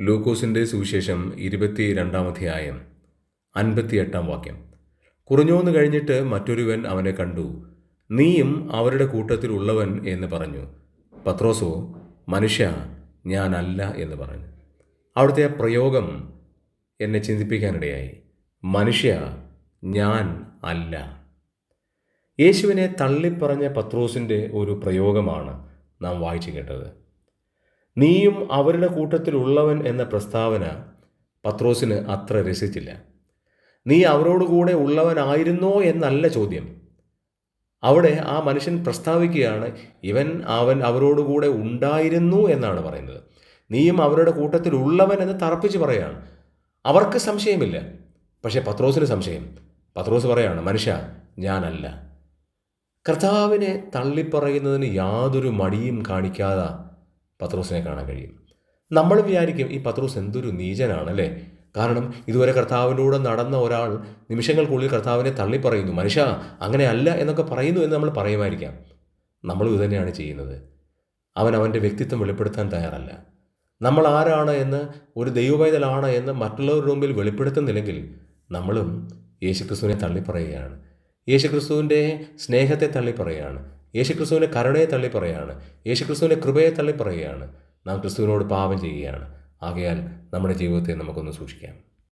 ലൂക്കോസിന്റെ സുവിശേഷം ഇരുപത്തി രണ്ടാം അധ്യായം അൻപത്തിയെട്ടാം വാക്യം. കുറഞ്ഞോന്ന് കഴിഞ്ഞിട്ട് മറ്റൊരുവൻ അവനെ കണ്ടു. നീയും അവരുടെ കൂട്ടത്തിലുള്ളവൻ എന്ന് പറഞ്ഞു. പത്രോസോ മനുഷ്യ ഞാനല്ല എന്ന് പറഞ്ഞു. അവിടുത്തെ ആ പ്രയോഗം എന്നെ ചിന്തിപ്പിക്കാനിടയായി. മനുഷ്യ ഞാൻ അല്ല. യേശുവിനെ തള്ളിപ്പറഞ്ഞ പത്രോസിന്റെ ഒരു പ്രയോഗമാണ് നാം വായിച്ചു കേട്ടത്. നീയും അവരുടെ കൂട്ടത്തിലുള്ളവൻ എന്ന പ്രസ്താവന പത്രോസിന് അത്ര രസിച്ചില്ല. നീ അവരോടുകൂടെ ഉള്ളവനായിരുന്നോ എന്നല്ല ചോദ്യം. അവിടെ ആ മനുഷ്യൻ പ്രസ്താവിക്കുകയാണ് ഇവൻ അവൻ അവരോടുകൂടെ ഉണ്ടായിരുന്നു എന്നാണ് പറയുന്നത്. നീയും അവരുടെ കൂട്ടത്തിലുള്ളവൻ എന്ന് തറപ്പിച്ച് പറയാണ്. അവർക്ക് സംശയമില്ല. പക്ഷേ പത്രോസിന് സംശയം. പത്രോസ് പറയാണ് മനുഷ്യ ഞാനല്ല. കർത്താവിനെ തള്ളിപ്പറയുന്നതിന് യാതൊരു മടിയും കാണിക്കാതെ. പത്രോസിനെ കാണാൻ കഴിയും. നമ്മൾ വിചാരിക്കും ഈ പത്രോസ് എന്തൊരു നീചനാണല്ലേ? കാരണം ഇതുവരെ കർത്താവിലൂടെ നടന്ന ഒരാൾ നിമിഷങ്ങൾക്കുള്ളിൽ കർത്താവിനെ തള്ളിപ്പറയുന്നു. മനുഷ്യ അങ്ങനെയല്ല എന്നൊക്കെ പറയുന്നു എന്ന് നമ്മൾ പറയുമായിരിക്കാം. നമ്മളും ഇതുതന്നെയാണ് ചെയ്യുന്നത്. അവൻ അവന്റെ വ്യക്തിത്വം വെളിപ്പെടുത്താൻ തയ്യാറല്ല. നമ്മൾ ആരാണ് എന്ന് ഒരു ദൈവപൈതലാണ് എന്ന് മറ്റുള്ളവരുടെ മുമ്പിൽ വെളിപ്പെടുത്തുന്നില്ലെങ്കിൽ നമ്മളും യേശുക്രിസ്തുവിനെ തള്ളിപ്പറയുകയാണ്. യേശുക്രിസ്തുവിന്റെ സ്നേഹത്തെ തള്ളിപ്പറയുകയാണ്. യേശുക്രിസ്തുവിന്റെ കരുണയെ തള്ളിപ്പറയുകയാണ്. യേശുക്രിസ്തുവിന്റെ കൃപയെ തള്ളിപ്പറയുകയാണ്. നാം ക്രിസ്തുവിനോട് പാപം ചെയ്യുകയാണ്. ആകയാൽ നമ്മുടെ ജീവിതത്തെ നമുക്കൊന്ന് സൂക്ഷിക്കാം.